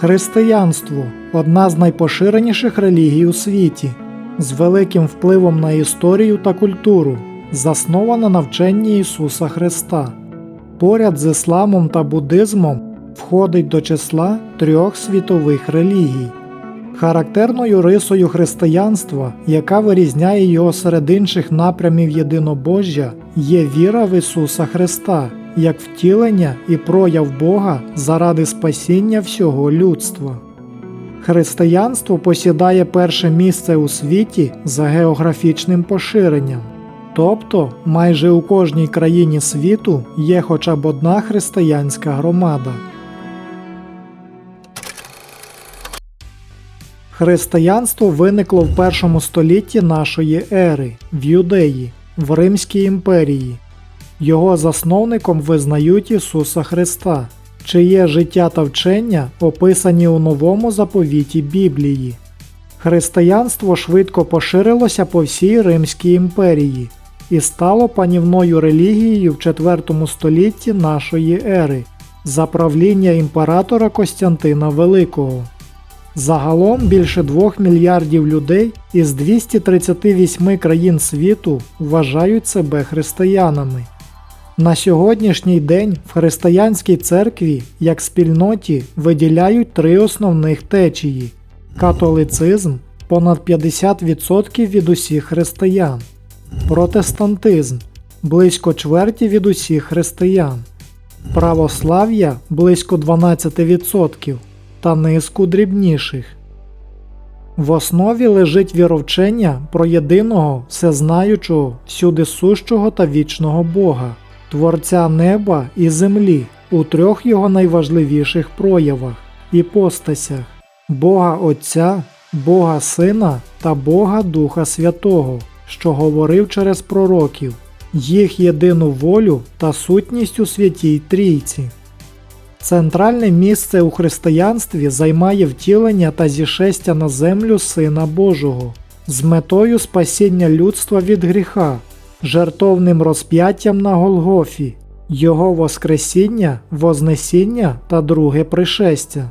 Християнство одна з найпоширеніших релігій у світі, з великим впливом на історію та культуру, заснована на вченні Ісуса Христа. Поряд з ісламом та буддизмом входить до числа трьох світових релігій. Характерною рисою християнства, яка вирізняє його серед інших напрямів єдинобожжя, є віра в Ісуса Христа як втілення і прояв Бога заради спасіння всього людства. Християнство посідає перше місце у світі за географічним поширенням, тобто майже у кожній країні світу є хоча б одна християнська громада. Християнство виникло в першому столітті нашої ери в Юдеї, в Римській імперії. Його засновником визнають Ісуса Христа, чиє життя та вчення описані у новому заповіті Біблії. Християнство швидко поширилося по всій Римській імперії і стало панівною релігією в IV столітті нашої ери за правління імператора Костянтина Великого. Загалом більше 2 мільярдів людей із 238 країн світу вважають себе християнами. На сьогоднішній день в християнській церкві як спільноті виділяють три основних течії: католицизм понад 50% від усіх християн, протестантизм близько чверті від усіх християн, православ'я близько 12% та низку дрібніших. В основі лежить віровчення про єдиного, всезнаючого, всюдисущого та вічного Бога, Творця неба і землі у трьох його найважливіших проявах іпостасях Бога Отця, Бога Сина та Бога Духа Святого, що говорив через пророків, їх єдину волю та сутність у святій Трійці. Центральне місце у християнстві займає втілення та зішестя на землю Сина Божого з метою спасіння людства від гріха, жертовним розп'яттям на Голгофі, Його Воскресіння, Вознесіння та друге пришестя.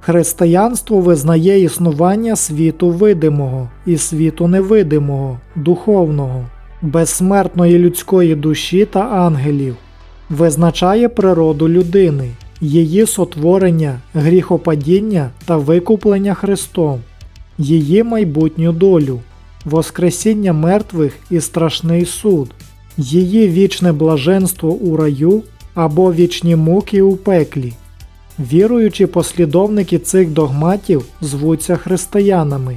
Християнство визнає існування світу видимого і світу невидимого, духовного, безсмертної людської душі та ангелів визначає природу людини, її сотворення, гріхопадіння та викуплення Христом, її майбутню долю, Воскресіння мертвих і страшний суд, її вічне блаженство у раю або вічні муки у пеклі. Віруючі послідовники цих догматів звуться християнами,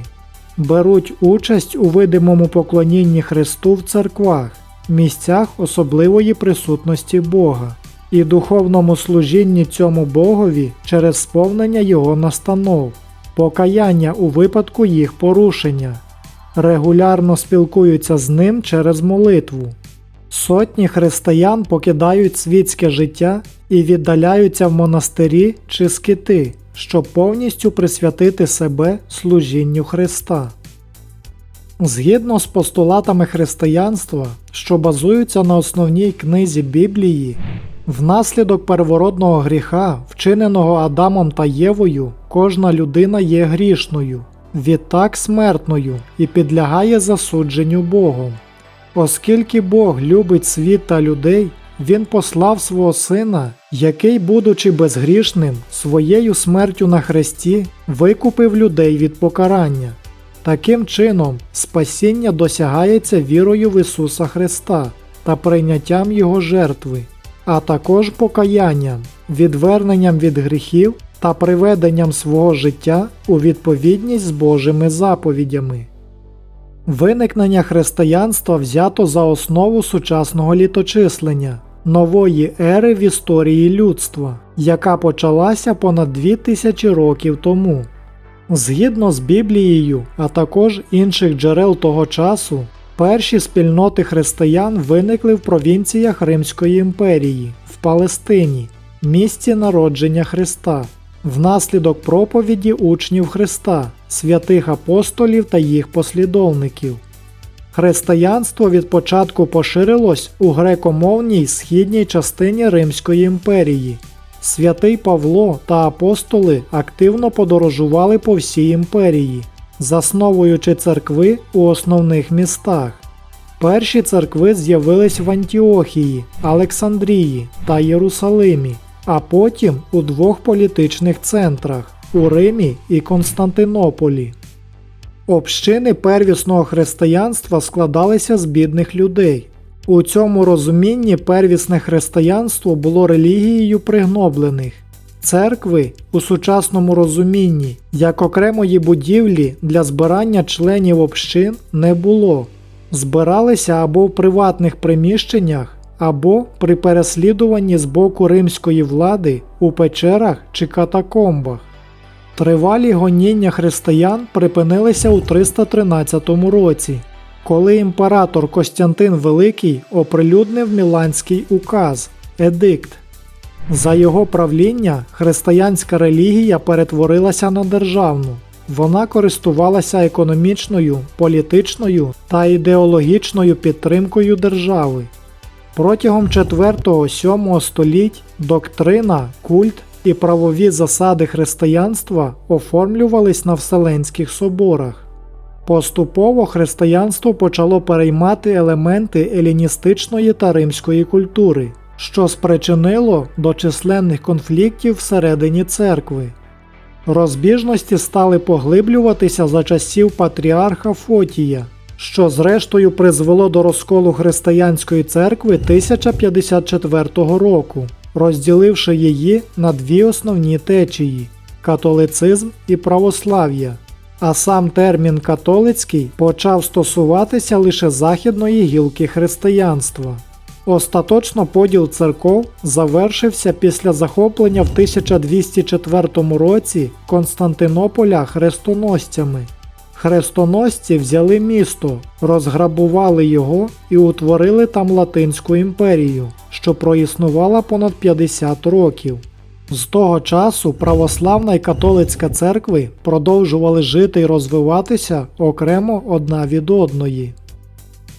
беруть участь у видимому поклонінні Христу в церквах, місцях особливої присутності Бога і духовному служінні цьому Богові через сповнення Його настанов, покаяння у випадку їх порушення, регулярно спілкуються з ним через молитву. Сотні християн покидають світське життя і віддаляються в монастирі чи скити, щоб повністю присвятити себе служінню Христа. Згідно з постулатами християнства, що базуються на основній книзі Біблії, внаслідок первородного гріха, вчиненого Адамом та Євою, кожна людина є грішною, відтак смертною і підлягає засудженню Богом. Оскільки Бог любить світ та людей, Він послав свого Сина, який, будучи безгрішним, своєю смертю на хресті, викупив людей від покарання. Таким чином, спасіння досягається вірою в Ісуса Христа та прийняттям Його жертви, а також покаянням, відверненням від гріхів та приведенням свого життя у відповідність з Божими заповідями. Виникнення християнства взято за основу сучасного літочислення, нової ери в історії людства, яка почалася понад 2000 років тому. Згідно з Біблією, а також інших джерел того часу, перші спільноти християн виникли в провінціях Римської імперії, в Палестині, місці народження Христа, внаслідок проповіді учнів Христа, святих апостолів та їх послідовників. Християнство від початку поширилось у грекомовній східній частині Римської імперії, Святий Павло та апостоли активно подорожували по всій імперії, засновуючи церкви у основних містах. Перші церкви з'явились в Антіохії, Олександрії та Єрусалимі, а потім у двох політичних центрах у Римі і Константинополі. Общини первісного християнства складалися з бідних людей. У цьому розумінні первісне християнство було релігією пригноблених. Церкви у сучасному розумінні як окремої будівлі для збирання членів общин не було. Збиралися або в приватних приміщеннях, або при переслідуванні з боку римської влади у печерах чи катакомбах. Тривалі гоніння християн припинилися у 313 році, коли імператор Костянтин Великий оприлюднив Міланський указ Едикт. За його правління християнська релігія перетворилася на державну. Вона користувалася економічною, політичною та ідеологічною підтримкою держави. Протягом 4-7 століть доктрина, культ і правові засади християнства оформлювались на Вселенських соборах. Поступово християнство почало переймати елементи еліністичної та римської культури, що спричинило до численних конфліктів всередині церкви. Розбіжності стали поглиблюватися за часів патріарха Фотія, що зрештою призвело до розколу християнської церкви 1054 року, розділивши її на дві основні течії католицизм і православ'я. А сам термін католицький почав стосуватися лише західної гілки християнства. Остаточно поділ церков завершився після захоплення в 1204 році Константинополя хрестоносцями. Хрестоносці взяли місто, розграбували його і утворили там Латинську імперію, що проіснувала понад 50 років. З того часу православна і католицька церкви продовжували жити і розвиватися окремо одна від одної.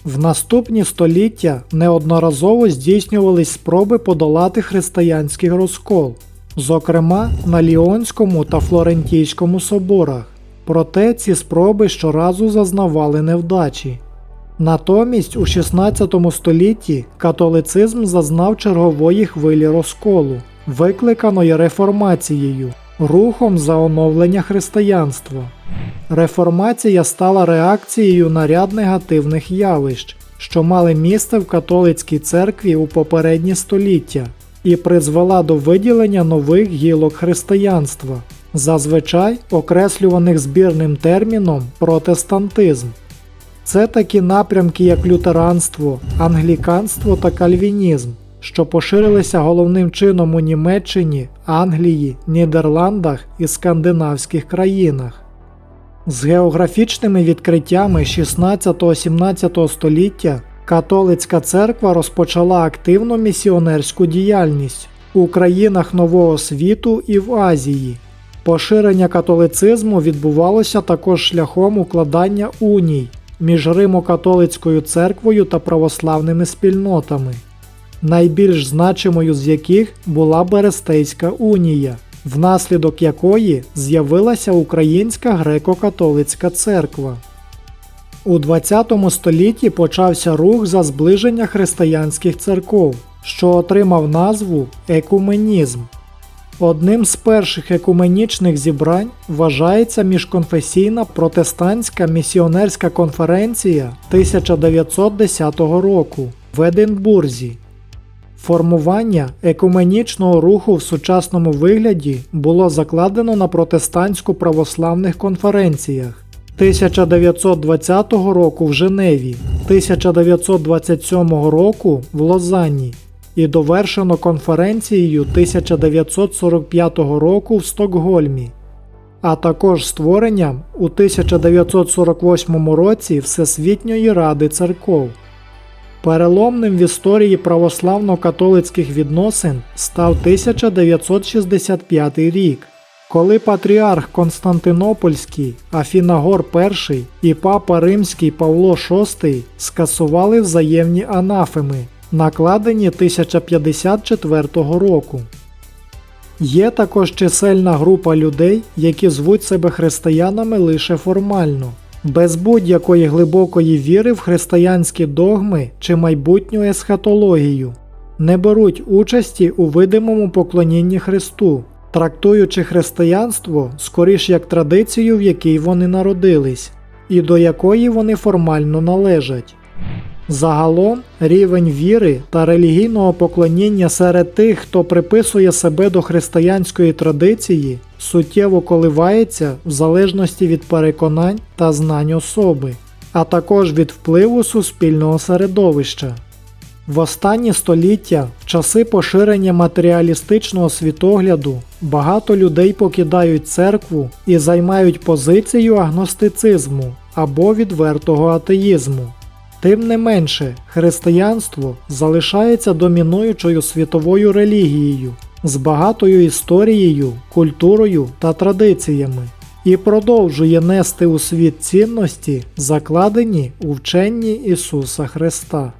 В наступні століття неодноразово здійснювались спроби подолати християнський розкол, зокрема на Ліонському та Флорентійському соборах. Проте ці спроби щоразу зазнавали невдачі. Натомість у 16 столітті католицизм зазнав чергової хвилі розколу, викликаної реформацією, рухом за оновлення християнства. Реформація стала реакцією на ряд негативних явищ, що мали місце в католицькій церкві у попередні століття, і призвела до виділення нових гілок християнства, зазвичай окреслюваних збірним терміном протестантизм. Це такі напрямки, як лютеранство, англіканство та кальвінізм, що поширилися головним чином у Німеччині, Англії, Нідерландах і скандинавських країнах. З географічними відкриттями 16-17 століття католицька церква розпочала активну місіонерську діяльність у країнах Нового світу і в Азії. Поширення католицизму відбувалося також шляхом укладання уній між Римо-католицькою церквою та православними спільнотами, найбільш значимою з яких була Берестейська унія, внаслідок якої з'явилася Українська греко-католицька церква. У ХХ столітті почався рух за зближення християнських церков, що отримав назву екуменізм. Одним з перших екуменічних зібрань вважається міжконфесійна протестантська місіонерська конференція 1910 року в Единбурзі. Формування екуменічного руху в сучасному вигляді було закладено на протестантсько-православних конференціях 1920 року в Женеві, 1927 року в Лозанні і довершено конференцією 1945 року в Стокгольмі, а також створенням у 1948 році Всесвітньої Ради церков. Переломним в історії православно-католицьких відносин став 1965 рік, коли патріарх Константинопольський Афінагор І і папа Римський Павло VI скасували взаємні анафеми, накладені 1054 року. Є також чисельна група людей, які звуть себе християнами лише формально, без будь-якої глибокої віри в християнські догми чи майбутню есхатологію, не беруть участі у видимому поклонінні Христу, трактуючи християнство скоріш як традицію, в якій вони народились, і до якої вони формально належать. Загалом рівень віри та релігійного поклоніння серед тих, хто приписує себе до християнської традиції, суттєво коливається в залежності від переконань та знань особи, а також від впливу суспільного середовища. В останні століття, в часи поширення матеріалістичного світогляду, багато людей покидають церкву і займають позицію агностицизму або відвертого атеїзму. Тим не менше, християнство залишається домінуючою світовою релігією з багатою історією, культурою та традиціями і продовжує нести у світ цінності, закладені у вченні Ісуса Христа.